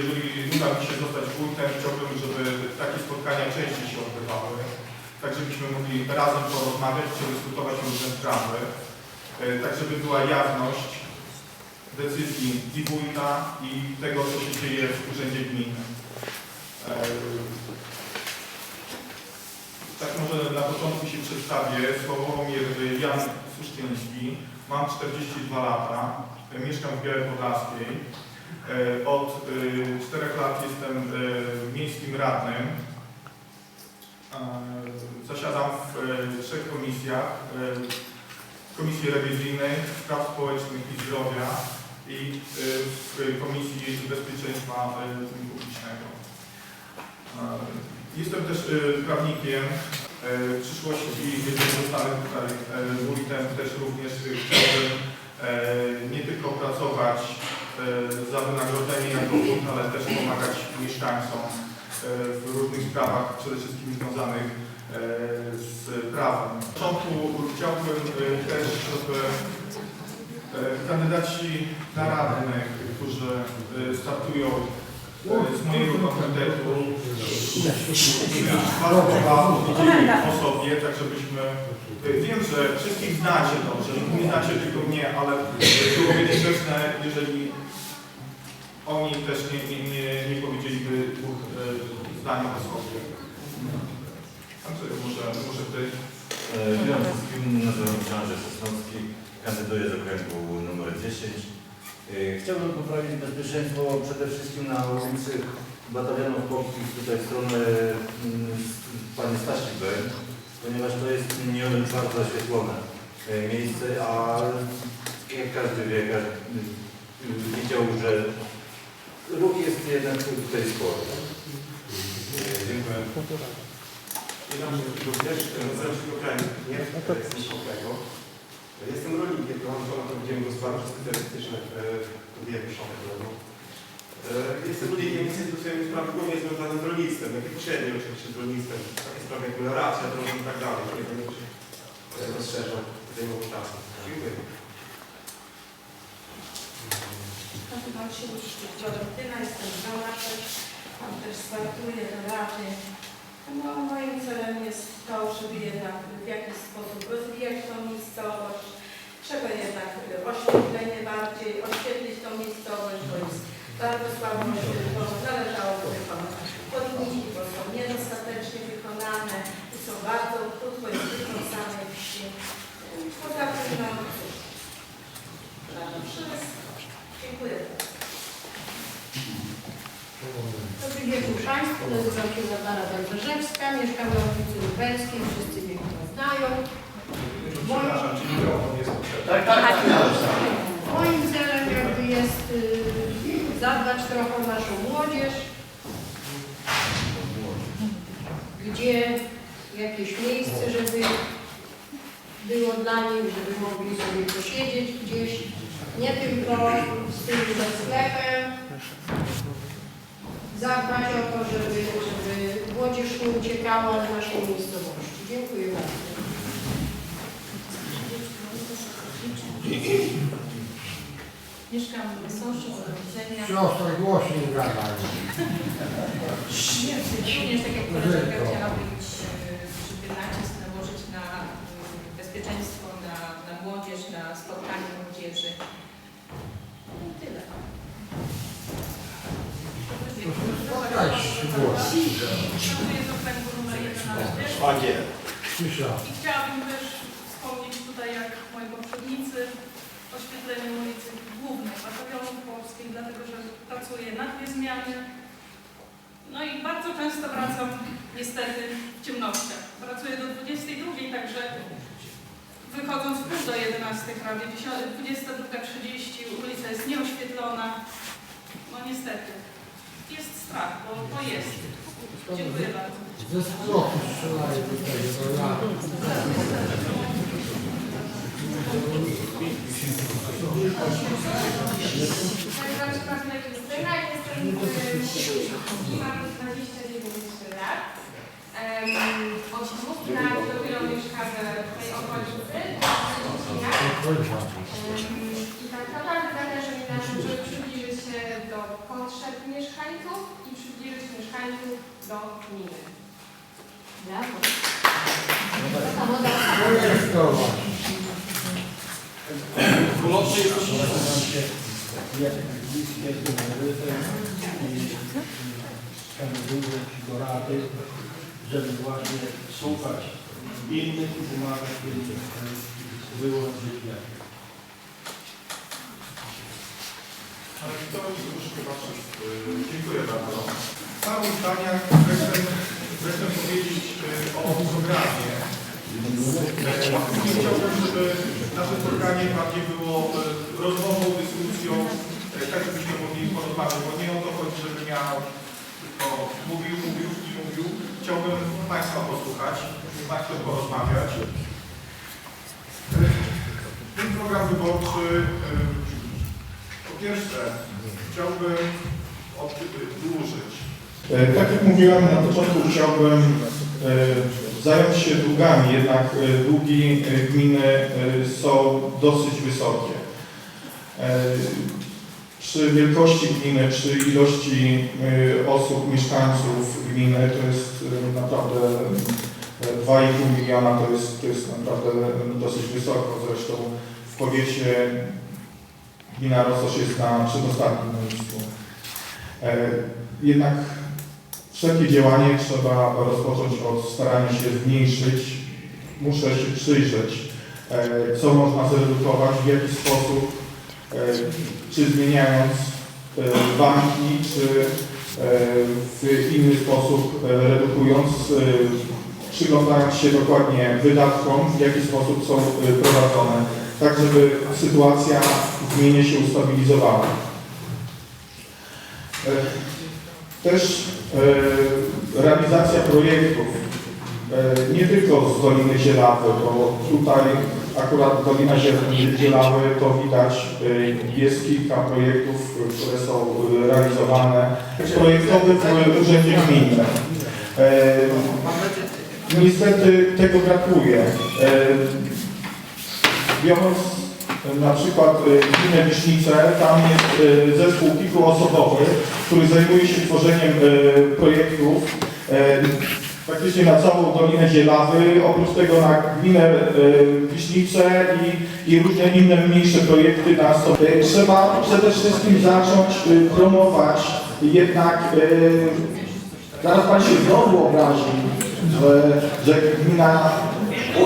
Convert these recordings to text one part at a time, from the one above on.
jeżeli uda mi się zostać wójtem, chciałbym, żeby takie spotkania częściej się odbywały, tak żebyśmy mogli razem porozmawiać, przedyskutować różne sprawy, e, tak żeby była jawność decyzji i wójta i tego, co się dzieje w urzędzie gminy. E, Tak może na początku się przedstawię. Sławomir Jan Susztyński. Mam 42 lata. E, Mieszkam w Białej Podlaskiej. Od 4 lat jestem e, miejskim radnym. Zasiadam w e, trzech komisjach. E, Komisji Rewizyjnej, Spraw Społecznych i Zdrowia i w Komisji Bezpieczeństwa Publicznego. Jestem też prawnikiem. W przyszłości, jeżeli zostanę tutaj wójtem, też również chciałbym nie tylko pracować za wynagrodzenie jako wójt, ale też pomagać mieszkańcom e, w różnych sprawach, przede wszystkim związanych e, z prawem. Na początku chciałbym e, też, żeby e, kandydaci na radnych, którzy e, startują e, z mojego powiedzieli o sobie, tak żebyśmy... Wiem, że wszystkich znacie dobrze, nie znacie tylko mnie, ale byłoby niegrzeczne, jeżeli oni też nie, nie, nie, nie powiedzieliby dwóch e, zdań o sobie. Także może, może ty... E, Witam wszystkim, nazywam się Andrzej Sosnowski, kandyduję do okręgu numer 10. E, Chciałbym poprawić bezpieczeństwo przede wszystkim na ulicy Batalionów Chłopskich, tutaj w stronę mm, Pani Stasi B, ponieważ to jest nie bardzo oświetlone e, miejsce, a jak każdy wie, każdy y, widział, że ruch jest jednak tutaj spory. E, Dziękuję. Witam również, nazywam się Kokrajnik, nie? Jestem z Kokrego. Jestem rolnikiem, prowadzę na oddziałem gospodarcze specjalistyczne w Wieku Szanownego. Jestem rolnikiem instytucjami spraw głównie związanych z rolnictwem, jak i pośrednio oczywiście z rolnictwem. Takie sprawy jak melioracja, drogi i tak dalej, które się e, rozszerzał zajmował czasu. Dziękuję. Nazywam się Florentyna, jestem z Domaczek, mam też startuję do rady. No, moim celem jest to, żeby jednak w jakiś sposób rozwijać tą miejscowość. Trzeba jednak oświetlenie bardziej, oświetlić tą miejscowość, bo jest bardzo słabo oświetlona, należałoby wykonać podniki, bo są niedostatecznie wykonane i są bardzo krótko jest wykonane wsi. Poza tym, no cóż, na wszystko. Dziękuję bardzo. Dobry wieczór Państwu, nazywam się Barbara Wędrzejewska, mieszkam na ulicy Lubelskiej, wszyscy mnie chyba znają. Przepraszam, czy mikrofon jest potrzebny? Moim celem jakby jest y, zadbać trochę o naszą młodzież, gdzie jakieś miejsce, żeby było dla nich, żeby mogli sobie posiedzieć gdzieś, nie tylko z tym ze sklepem, zadbać o to, żeby, żeby młodzież nie uciekała z naszej miejscowości. Dziękuję bardzo. Mieszkam w Soszu od urodzenia. Siostra głośniej gadaj. Również tak jak koleżanka chciałabym, e, żeby nacisk nałożyć na e, bezpieczeństwo, na, na młodzież, na spotkanie młodzieży. No i tyle. Spotkaj się głośniej. Pracuję w okręgu numer 11 Szwagier. Cisza. i chciałabym też wspomnieć tutaj, jak moi poprzednicy, oświetlenie ulicy Głównej Batalionów Polskich, dlatego że pracuję na dwie zmiany. No i bardzo często wracam niestety w ciemnościach. Pracuję do 22, także wychodząc pół do 11 prawie, 22.30 ulica jest nieoświetlona. No niestety. Jest strach, bo to jest. Dziękuję bardzo. Ze stropu strzelają tutaj do lat. Nazywam się Martyna Justyna i jestem w mam 29 lat. Em, Od dwóch lat dopiero mieszkamy w tej okolicy, w Szczecinie. Em, I tak naprawdę zależy mi na tym, żeby przybliżyć się do potrzeb mieszkańców i przybliżyć mieszkańców do gminy. Brawo. Kandyduję do rady, żeby właśnie słuchać innych i pomagać innym wyłączyć lepiej. Ale to troszkę patrzeć. Yy, Dziękuję bardzo. Paru zdaniach chcę, chcę powiedzieć yy, o programie. Chciałbym, żeby nasze spotkanie bardziej było yy, rozmową, dyskusją, yy, tak żebyśmy mogli porozmawiać, bo nie o to chodzi, żebym ja tylko mówił, mówił i mówił. Chciałbym Państwa posłuchać, z Państwem porozmawiać. Ten program wyborczy po pierwsze, chciałbym oddłużyć. Tak jak mówiłem na początku, chciałbym e, zająć się długami, jednak e, długi e, gminy e, są dosyć wysokie. E, Przy wielkości gminy, przy ilości e, osób, mieszkańców gminy, to jest e, naprawdę e, 2,5 miliona, to jest, to jest naprawdę dosyć wysoko. Zresztą w powiecie Gmina Rososz jest na przedostatnim miejscu. E, Jednak wszelkie działanie trzeba rozpocząć od starania się zmniejszyć. Muszę się przyjrzeć, e, co można zredukować, w jaki sposób, e, czy zmieniając e, banki, czy w inny sposób redukując, przyglądając się dokładnie wydatkom, w jaki sposób są prowadzone tak żeby sytuacja w się ustabilizowała. Też e, realizacja projektów, e, nie tylko z Doliny Zielawy, bo tutaj akurat Dolina Ziel- Zielawy to widać, e, jest kilka projektów, które są realizowane w Urzędzie Gminnym. E, Niestety tego brakuje. E, Biorąc na przykład e, gminę Wisznice, tam jest e, zespół kilkuosobowy, który zajmuje się tworzeniem e, projektów praktycznie na całą Dolinę Zielawy, oprócz tego na gminę e, Wisznice i, i różne inne mniejsze projekty na sobie. Trzeba przede wszystkim zacząć promować jednak, zaraz Pan się znowu obrazi, że, że gmina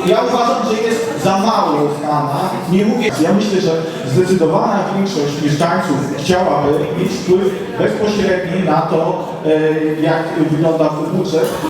ja uważam, że jest za mało znana. Nie mówię, ja myślę, że zdecydowana większość mieszkańców chciałaby mieć wpływ bezpośredni na to, e, jak wygląda budżet